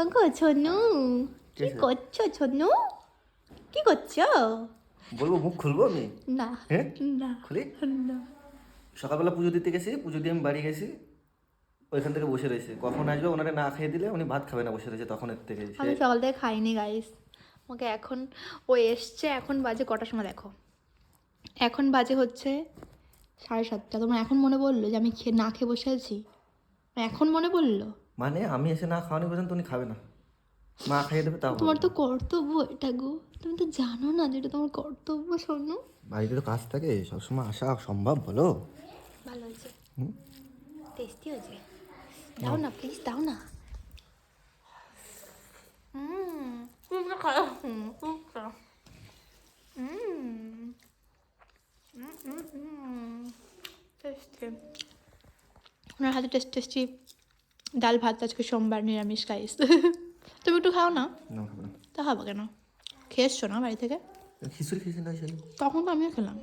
ওগো ছনু কি করছ ছনু কি করছ বলব মুখ খুলবো আমি না না খুলি না সকালবেলা পুজো দিতে গেছি পুজো দিয়ে আমি বাড়ি গেছি। ওইখান থেকে বসে রয়েছে। কখন আসবে ওনারে না খেয়ে দিলে উনি ভাত খাবে না বসে রয়েছে তখন এর থেকে আমি সকাল থেকে খাইনি গাইস আমাকে এখন ও এসছে এখন বাজে কটার সময় দেখো। এখন বাজে হচ্ছে সাড়ে সাতটা। তোমার এখন মনে পড়ল যে আমি খেয়ে না খেয়ে বসে আছি? এখন মনে পড়ল? মানে আমি এসে না খাওয়ানি পর্যন্ত উনি খাবে না। মা খাইয়ে দেবে তাও তোমার তো কর্তব্য এটা গো। তুমি তো জানো না যেটা তোমার কর্তব্য শোনো। বাড়িতে তো কাজ থাকে সবসময় আসা সম্ভব বলো। ভালো হয়েছে টেস্টি হয়েছে। দাও না প্লিজ দাও না। টেস্টি ওনার হাতে টেস্ট টেস্টি ডাল ভাত আজকে সোমবার নিরামিষ খাইস তুমি একটু খাও না? না খাবে না। তা খাব কেন? খেয়ে এসছো না বাড়ি থেকে? খিচুড়ি খেয়েছি না তখন তো আমিও খেলাম।